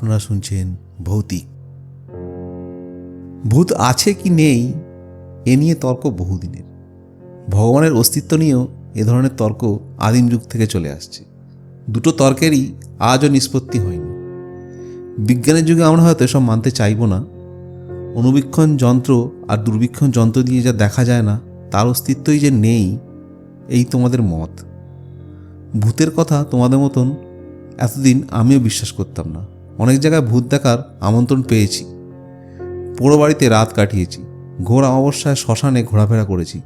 আপনারা শুনছেন ভৌতিক। ভূত আছে কি নেই, এ নিয়ে তর্ক বহুদিনের। ভগবানের অস্তিত্ব নিয়েও এ ধরনের তর্ক আদিম যুগ থেকে চলে আসছে। দুটো তর্কেরই আজও নিষ্পত্তি হয়নি। বিজ্ঞানের যুগে আমরা হয়তো এসব মানতে চাইব না। অনুবীক্ষণ যন্ত্র আর দুর্বীক্ষণ যন্ত্র দিয়ে যা দেখা যায় না, তার অস্তিত্বই যে নেই, এই তোমাদের মত। ভূতের কথা তোমাদের মতন এতদিন আমিও বিশ্বাস করতাম না। অনেক জায়গায় ভূত দেখার আমন্ত্রণ পেয়েছি। পোড়ো বাড়িতে রাত কাটিয়েছি। ঘোর অমাবস্যায় শ্মশানে ঘোরাফেরা করেছি।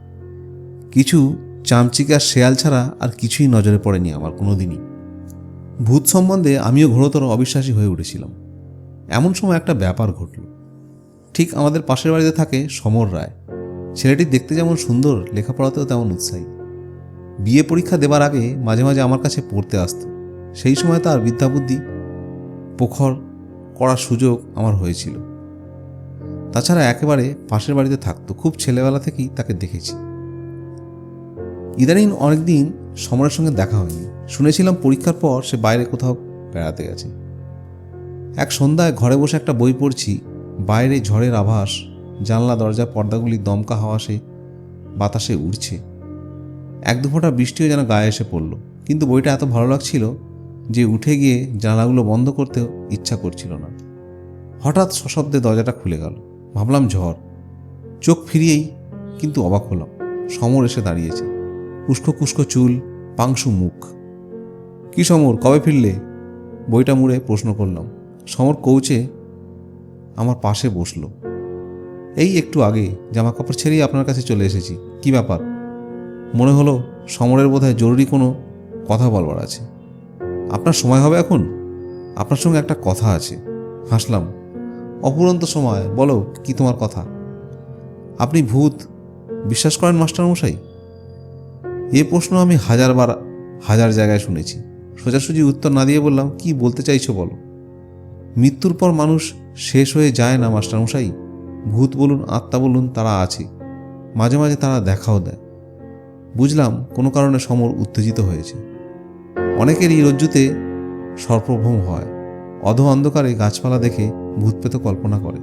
কিছু চামচিকার শেয়াল ছাড়া আর কিছুই নজরে পড়েনি আমার কোনো দিনই ভূত সম্বন্ধে আমিও ঘোরতর অবিশ্বাসী হয়ে উঠেছিলাম। এমন সময় একটা ব্যাপার ঘটল। ঠিক আমাদের পাশের বাড়িতে থাকে সমর রায়। ছেলেটি দেখতে যেমন সুন্দর, লেখাপড়াতেও তেমন উৎসাহী। বিয়ে পরীক্ষা দেবার আগে মাঝে মাঝে আমার কাছে পড়তে আসতো। সেই সময় তার বিদ্যাবুদ্ধি প্রখর করার সুযোগ আমার হয়েছিল। তাছাড়া একেবারে পাশের বাড়িতে থাকতো, খুব ছেলেবেলা থেকেই তাকে দেখেছি। ইদানিং অনেকদিন সমরের সঙ্গে দেখা হয়নি। শুনেছিলাম পরীক্ষার পর সে বাইরে কোথাও বেড়াতে গেছে। এক সন্ধ্যায় ঘরে বসে একটা বই পড়ছি, বাইরে ঝড়ের আভাস, জানলা, দরজা, পর্দাগুলি দমকা হাওয়াসে বাতাসে উড়ছে। এক দু ফোঁটা বৃষ্টিও যেন গায়ে এসে পড়ল, কিন্তু বইটা এত ভালো লাগছিল যে উঠে গিয়ে জানালাগুলো বন্ধ করতেও ইচ্ছা করছিল না। হঠাৎ সশব্দে দরজাটা খুলে গেল। ভাবলাম ঝড়। চোখ ফিরিয়েই কিন্তু অবাক হলাম। সমর এসে দাঁড়িয়েছে। উস্কো কুস্কো চুল, পাংশু মুখ। কি সমর, কবে ফিরলে? বইটা মুড়ে প্রশ্ন করলাম। সমর কৌচে আমার পাশে বসল। এই একটু আগে জামা কাপড় ছেড়েই আপনার কাছে চলে এসেছি। কি ব্যাপার? মনে হলো সমরের বোধহয় জরুরি কোনো কথা বলবার আছে। আপনার সময় হবে এখন? আপনার সঙ্গে একটা কথা আছে। হাসলাম। অপুরন্ত সময়, বলো, কি তোমার কথা? আপনি ভূত। বিশ্বাস করেন, মাস্টারমশাই? এ প্রশ্ন আমি হাজারবার, হাজার জায়গায় শুনেছি। সোজাসুজি উত্তর না দিয়ে বললাম, কি বলতে চাইছো বলো? মৃত্যুর পর মানুষ শেষ হয়ে যায় না, মাস্টারমশাই। ভূত বলুন, আত্মা বলুন, তারা আছে। মাঝে মাঝে তারা দেখাও দেয়। বুঝলাম, কোনো কারণে সমর উত্তেজিত হয়েছে। অনেকেরই রজ্জুতে সর্পভ্রম হয়। অধ অন্ধকারে গাছপালা দেখে ভূতপেত কল্পনা করে,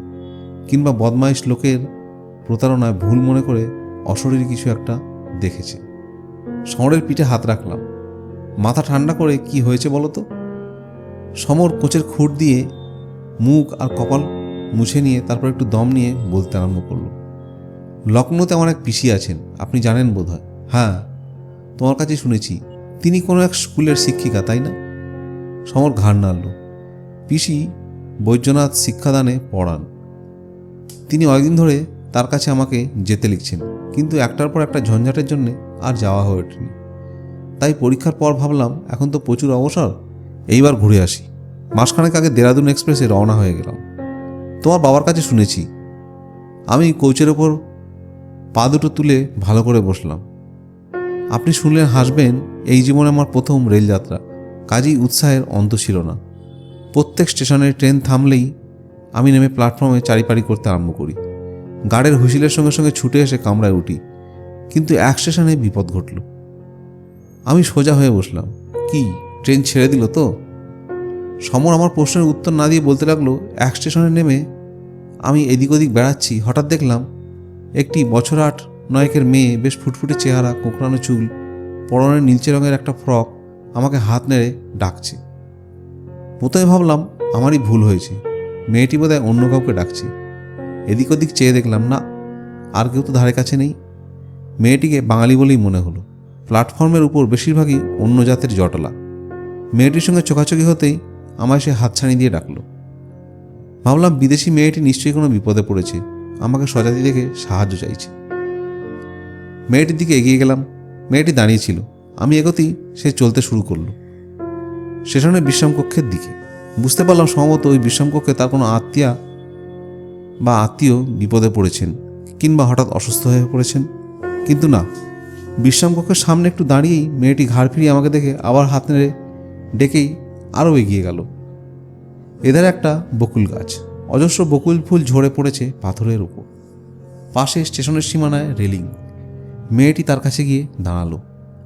কিংবা বদমাইশ লোকের প্রতারণায় ভুল মনে করে অশরীর কিছু একটা দেখেছে। সমরের পিঠে হাত রাখলাম। মাথা ঠান্ডা করে কি হয়েছে বলো তো? সমর কোচের খুঁট দিয়ে মুখ আর কপাল মুছে নিয়ে তারপর একটু দম নিয়ে বলতে আরম্ভ করল লখনৌতে আমার এক পিসি আছেন, আপনি জানেন বোধ হয় হ্যাঁ তোমার কাছে শুনেছি। তিনি কোনো এক স্কুলের শিক্ষিকা, তাই না? সমর ঘাড় নাড়ল। পিসি বৈদ্যনাথ শিক্ষাদানে পড়ান। তিনি অনেকদিন ধরে তার কাছে আমাকে যেতে লিখছেন, কিন্তু একটার পর একটা ঝঞ্ঝাটের জন্য আর যাওয়া হয়ে ওঠেনি। তাই পরীক্ষার পর ভাবলাম, এখন তো প্রচুর অবসর, এইবার ঘুরে আসি। মাসখানেক আগে দেরাদুন এক্সপ্রেসে রওনা হয়ে গেলাম। তোমার বাবার কাছে শুনেছি। আমি কোচের ওপর পা দুটো তুলে ভালো করে বসলাম। আপনি শুনলেন, হাসবেন, এই জীবনে আমার প্রথম রেলযাত্রা। কাজেই উৎসাহের অন্ত ছিল না। প্রত্যেক স্টেশনে ট্রেন থামলেই আমি নেমে প্ল্যাটফর্মে চারিপাড়ি করতে আরম্ভ করি। গার্ডের হুইসিলের সঙ্গে সঙ্গে ছুটে এসে কামরায় উঠি। কিন্তু এক স্টেশনে বিপদ ঘটল। আমি সোজা হয়ে বসলাম। কি, ট্রেন ছেড়ে দিল তো? সমর আমার প্রশ্নের উত্তর না দিয়ে বলতে লাগল, এক স্টেশনে নেমে আমি এদিক ওদিক বেড়াচ্ছি। হঠাৎ দেখলাম, একটি বছর আট নয়কের মেয়ে বেশ ফুটফুটে চেহারা, কোঁকড়ানো চুল, পরনে নীলচে রঙের একটা ফ্রক আমাকে হাত নেড়ে ডাকছে। প্রথমে ভাবলাম আমারই ভুল হয়েছে, মেয়েটি বোধহয় অন্য কাউকে ডাকছে। এদিক ওদিক চেয়ে দেখলাম, না, আর কেউ তো ধারে কাছে নেই। মেয়েটিকে বাঙালি বলেই মনে হলো, প্ল্যাটফর্মের উপর বেশিরভাগই অন্য জাতের জটলা। মেয়েটির সঙ্গে চোখাচোখি হতেই আমায় সে হাতছানি দিয়ে ডাকলো। ভাবলাম বিদেশি মেয়েটি নিশ্চয়ই কোনো বিপদে পড়েছে, আমাকে সজাতি দেখে সাহায্য চাইছে। মেয়েটির দিকে এগিয়ে গেলাম। মেয়েটি দাঁড়িয়েছিল আমি এগোতেই সে চলতে শুরু করল। স্টেশনের বিশ্রামকক্ষের দিকে। বুঝতে পারলাম সম্ভবত ওই বিশ্রামকক্ষে তার কোনো আত্মীয়া বা আত্মীয় বিপদে পড়েছেন কিংবা হঠাৎ অসুস্থ হয়ে পড়েছেন। কিন্তু না বিশ্রামকক্ষের সামনে একটু দাঁড়িয়েই মেয়েটি ঘাড় ফিরিয়ে আমাকে দেখে আবার হাত নেড়ে ডেকেই আরও এগিয়ে গেল। এধারে একটা বকুল গাছ। অজস্র বকুল ফুল ঝরে পড়েছে পাথরের উপর। পাশে স্টেশনের সীমানায় রেলিং। মেয়েটি তার কাছে গিয়ে দাঁড়াল।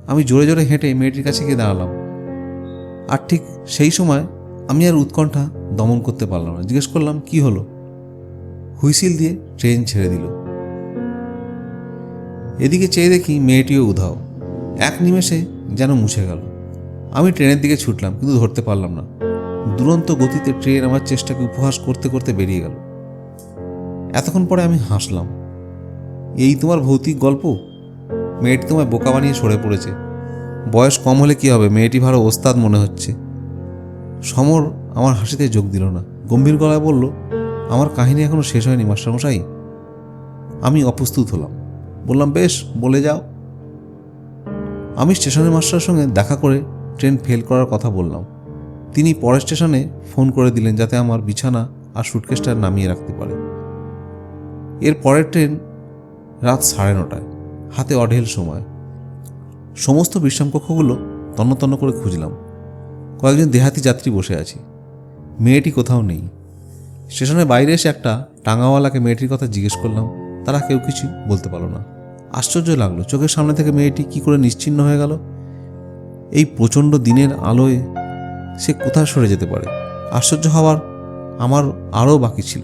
আমি জোরে জোরে হেঁটে মেয়েটির কাছে গিয়ে দাঁড়ালাম। আর ঠিক সেই সময় আমি আর উৎকণ্ঠা দমন করতে পারলাম না। জিজ্ঞেস করলাম, কি হলো? হুইসিল দিয়ে ট্রেন ছেড়ে দিল। এদিকে চেয়ে দেখি মেয়েটিও উধাও। এক নিমেষে যেন মুছে গেল। আমি ট্রেনের দিকে ছুটলাম, কিন্তু ধরতে পারলাম না। দুরন্ত গতিতে ট্রেন আমার চেষ্টাকে উপহাস করতে করতে বেরিয়ে গেল। এতক্ষণ পরে আমি হাসলাম। এই তোমার ভৌতিক গল্প? মেয়েটি তোমায় বোকা বানিয়ে সরে পড়েছে। বয়স কম হলে কি হবে? মেয়েটি ভালো ওস্তাদ মনে হচ্ছে। সমর আমার হাসিতে যোগ দিল না। গম্ভীর গলায় বলল, আমার কাহিনী এখনও শেষ হয়নি, মাস্টারমশাই। আমি অপ্রস্তুত হলাম। বললাম, বেশ, বলে যাও। আমি স্টেশনের মাস্টারের সঙ্গে দেখা করে ট্রেন ফেল করার কথা বললাম। তিনি পরের স্টেশনে ফোন করে দিলেন যাতে আমার বিছানা আর সুটকেসটা নামিয়ে রাখতে পারে। এর পরের ট্রেন রাত সাড়ে নটায়। হাতে অঢেল সময়। সমস্ত বিশ্রামকক্ষগুলো তন্ন তন্ন করে খুঁজলাম। কয়েকজন দেহাতি যাত্রী বসে আছি। মেয়েটি কোথাও নেই। স্টেশনের বাইরে এসে একটা টাঙাওয়ালাকে মেয়েটির কথা জিজ্ঞেস করলাম, তারা কেউ কিছু বলতে পারল না। আশ্চর্য লাগল, চোখের সামনে থেকে মেয়েটি কি করে নিশ্চিন্ন হয়ে গেল? এই প্রচণ্ড দিনের আলোয় সে কোথায় সরে যেতে পারে? আশ্চর্য হওয়ার আমার আরও বাকি ছিল।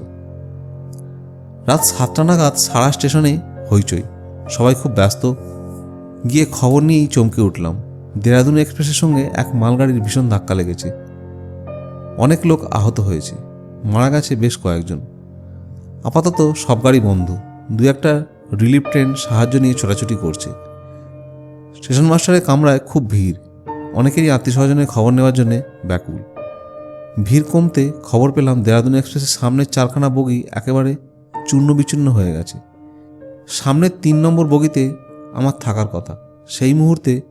রাত সাতটা নাগাদ সারা স্টেশনে হইচই। সবাই খুব ব্যস্ত। গিয়ে খবর নিয়েই চমকে উঠলাম। দেরাদুন এক্সপ্রেসের সঙ্গে এক মালগাড়ির ভীষণ ধাক্কা লেগেছে। অনেক লোক আহত হয়েছে। মারা গেছে বেশ কয়েকজন। আপাতত সব গাড়ি বন্ধ। দু একটা রিলিফ ট্রেন সাহায্য নিয়ে ছোটাছুটি করছে। স্টেশন মাস্টারের কামরায় খুব ভিড়। অনেকেরই আত্মীয় স্বজনের খবর নেওয়ার জন্য ব্যাকুল। ভিড় কমতে খবর পেলাম দেরাদুন এক্সপ্রেসের সামনের চারখানা বগি একেবারে চূর্ণ বিচূর্ণ হয়ে গেছে। সামনের তিন নম্বর বগিতে আমার থাকার কথা। সেই মুহূর্তে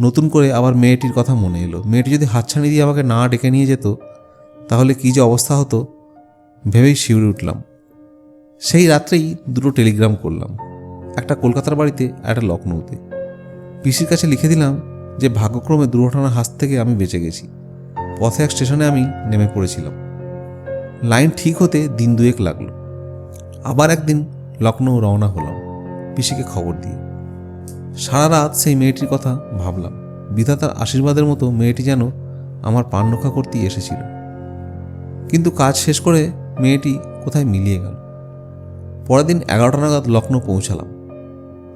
নতুন করে আবার মেয়েটির কথা মনে এলো। মেয়েটি যদি হাতছানি দিয়ে আমাকে না ডেকে নিয়ে যেত, তাহলে কী যে অবস্থা হতো ভেবেই শিউরে উঠলাম। সেই রাত্রেই দুটো টেলিগ্রাম করলাম, একটা কলকাতার বাড়িতে একটা লখনৌতে পিসির কাছে লিখে দিলাম যে, ভাগ্যক্রমে দুর্ঘটনার হাত থেকে আমি বেঁচে গেছি। পথে এক স্টেশনে আমি নেমে পড়েছিলাম। লাইন ঠিক হতে দিন দুয়েক লাগল। আবার একদিন লখনৌ রওনা হলাম। পিসিকে খবর দিয়ে সারা রাত সেই মেয়েটির কথা ভাবলাম। বিধাতার আশীর্বাদের মতো মেয়েটি যেন আমার প্রাণ রক্ষা করতেই এসেছিল। কিন্তু কাজ শেষ করে মেয়েটি কোথায় মিলিয়ে গেল? পরের দিন এগারোটা নাগাদ লখনৌ পৌঁছালাম।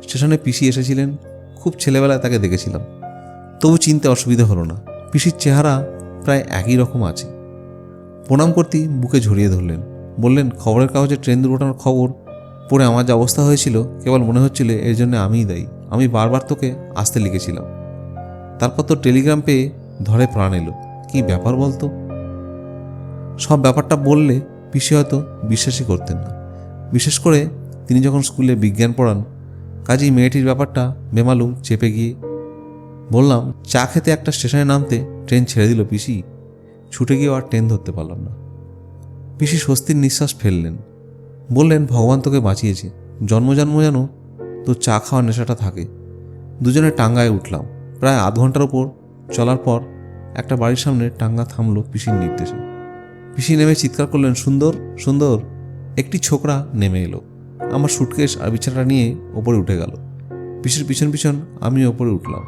স্টেশনে পিসি এসেছিলেন। খুব ছেলেবেলায় তাকে দেখেছিলাম। তবু চিনতে অসুবিধা হলো না। পিসির চেহারা প্রায় একই রকম আছে। প্রণাম করতেই বুকে ঝরিয়ে ধরলেন। বললেন, খবরের কাগজে ট্রেন দুর্ঘটনার খবর পড়ে আমার যে অবস্থা হয়েছিল কেবল মনে হচ্ছিল এর জন্য আমিই দায়ী। আমি বারবার তোকে আসতে লিখেছিলাম। তারপর তো টেলিগ্রাম পেয়ে ধরে প্রাণ এলো। কি ব্যাপার বলতো? সব ব্যাপারটা বললে পিসি হয়তো বিশ্বাসই করতেন না। বিশেষ করে তিনি যখন স্কুলে বিজ্ঞান পড়ান, কাজেই মেয়েটির ব্যাপারটা বেমালুম চেপে গিয়ে বললাম, চা খেতে একটা স্টেশনে নামতে ট্রেন ছেড়ে দিল পিসি। ছুটে গিয়েও আর ট্রেন ধরতে পারলাম না। পিসি স্বস্তির নিঃশ্বাস ফেললেন। বললেন, ভগবান তোকে বাঁচিয়েছে। জন্ম জন্ম যেন তোর চা খাওয়ার নেশাটা থাকে। দুজনে টাঙ্গায় উঠলাম। প্রায় আধ ঘণ্টার উপর চলার পর একটা বাড়ির সামনে টাঙ্গা থামলো পিসির নির্দেশে। পিসি নেমে চিৎকার করলেন, সুন্দর সুন্দর। একটি ছোকরা নেমে এলো। আমার সুটকেস আর বিছানাটা নিয়ে ওপরে উঠে গেল। পিসির পিছন পিছন আমি ওপরে উঠলাম।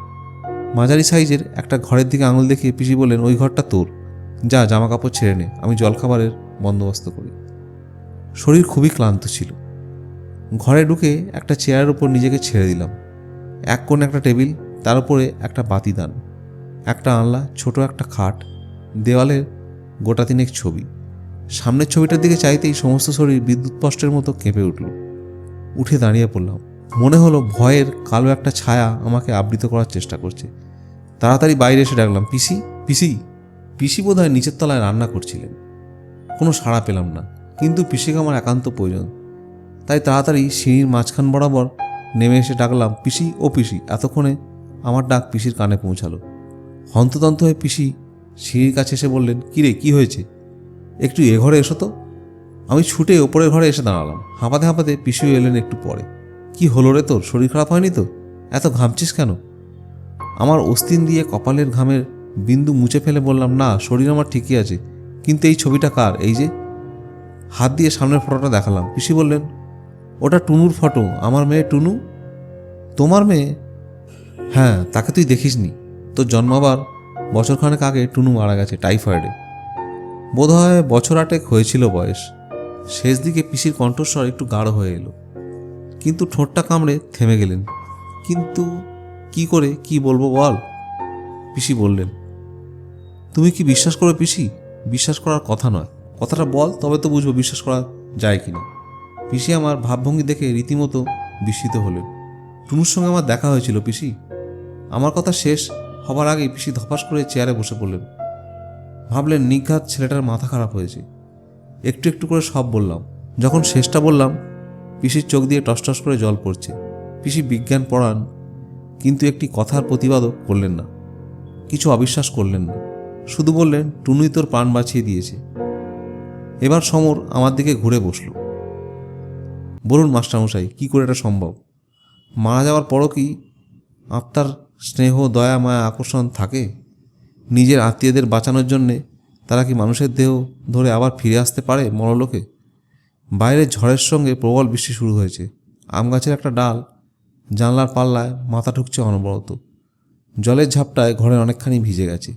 মাঝারি সাইজের একটা ঘরের দিকে আঙুল দেখিয়ে পিসি বললেন, ওই ঘরটা তোর। যা জামা কাপড় ছেড়ে নে। আমি জলখাবারের বন্দোবস্ত করি। শরীর খুবই ক্লান্ত ছিল। ঘরে ঢুকে একটা চেয়ারের উপর নিজেকে ছেড়ে দিলাম। এক কোণে একটা টেবিল, তার উপরে একটা বাতিদান, একটা আনলা, ছোট একটা খাট, দেওয়ালের গোটা তিনেক ছবি। সামনের ছবিটার দিকে চাইতেই সমস্ত শরীর বিদ্যুৎ পষ্টের মতো কেঁপে উঠল। উঠে দাঁড়িয়ে পড়লাম। মনে হলো ভয়ের কালো একটা ছায়া আমাকে আবৃত করার চেষ্টা করছে। তাড়াতাড়ি বাইরে এসে ডাকলাম, পিসি পিসি পিসি বোধ হয় নিচের তলায় রান্না করছিলেন। কোনো সাড়া পেলাম না। কিন্তু পিসিকে আমার একান্ত প্রয়োজন। তাই তাড়াতাড়ি সিঁড়ির মাঝখান বরাবর নেমে এসে ডাকলাম, পিসি, ও পিসি। এতক্ষণে আমার ডাক পিসির কানে পৌঁছালো। হন্তদন্ত হয়ে পিসি সিঁড়ির কাছে এসে বললেন কিরে কি হয়েছে? একটু এ ঘরে এসো তো। আমি ছুটে ওপরের ঘরে এসে দাঁড়ালাম। হাঁপাতে হাঁপাতে পিসিও এলেন একটু পরে। কি হলো রে তোর? শরীর খারাপ হয়নি তো? এত ঘামছিস কেন? আমার অস্তিন দিয়ে কপালের ঘামের বিন্দু মুছে ফেলে বললাম, না, শরীর আমার ঠিকই আছে, কিন্তু এই ছবিটা কার? এই যে হাত দিয়ে সামনের ফটোটা দেখালাম। পিসি বললেন, ওটা টুনুর ফটো, আমার মেয়ে টুনু? তোমার মেয়ে? হ্যাঁ তাকে তুই দেখিসনি। তোর জন্মাবার বছরখানেক আগে টুনু মারা গেছে টাইফয়েডে। বোধহয় বছর আটেক হয়েছিল বয়স। শেষ দিকে পিসির কণ্ঠস্বর একটু গাঢ় হয়ে এলো। কিন্তু ঠোঁটটা কামড়ে থেমে গেলেন। কিন্তু কি করে, কি বলব বল? পিসি বললেন, তুমি কি বিশ্বাস করো পিসি? বিশ্বাস করার কথা নয়। কথাটা বল, তবে তো বুঝব বিশ্বাস করা যায় কিনা। পিসি আমার ভাবভঙ্গি দেখে রীতিমতো বিস্মিত হলেন। টুনুর সঙ্গে আমার দেখা হয়েছিল, পিসি। আমার কথা শেষ হবার আগেই পিসি ধপাস করে চেয়ারে বসে পড়লেন। ভাবলেন, নিঘাত ছেলেটার মাথা খারাপ হয়েছে। একটু একটু করে সব বললাম। যখন শেষটা বললাম, পিসির চোখ দিয়ে টসটস করে জল পড়ছে। পিসি বিজ্ঞান পড়ান, কিন্তু একটি কথার প্রতিবাদও করলেন না। কিছু অবিশ্বাস করলেন না। শুধু বললেন টুনুই তোর প্রাণ বাঁচিয়ে দিয়েছে। এবার সমর আমার দিকে ঘুরে বসল। বলুন, মাস্টারমশাই, কী করে এটা সম্ভব? মারা যাওয়ার পরও কি আত্মার স্নেহ, দয়া, মায়া, আকর্ষণ থাকে? নিজের আত্মীয়দের বাঁচানোর জন্যে তারা কি মানুষের দেহ ধরে আবার ফিরে আসতে পারে মরলোকে? বাইরে ঝড়ের সঙ্গে প্রবল বৃষ্টি শুরু হয়েছে। আম গাছের একটা ডাল জানলার পাল্লায় মাথা ঠুকছে অনবরত। জলের ঝাপটায় ঘরে অনেকখানি ভিজে গেছে।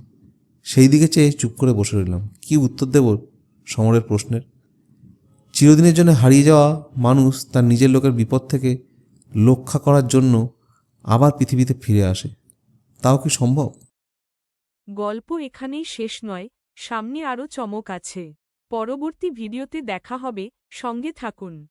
সেই দিকে চেয়ে চুপ করে বসে রইলাম। কি উত্তর দেব? সমরের প্রশ্নের। চিরদিনের জন্য হারিয়ে যাওয়া মানুষ তার নিজের লোকের বিপদ থেকে রক্ষা করার জন্য আবার পৃথিবীতে ফিরে আসে। তাও কি সম্ভব? গল্প এখানেই শেষ নয়, সামনে আরও চমক আছে। পরবর্তী ভিডিওতে দেখা হবে, সঙ্গে থাকুন।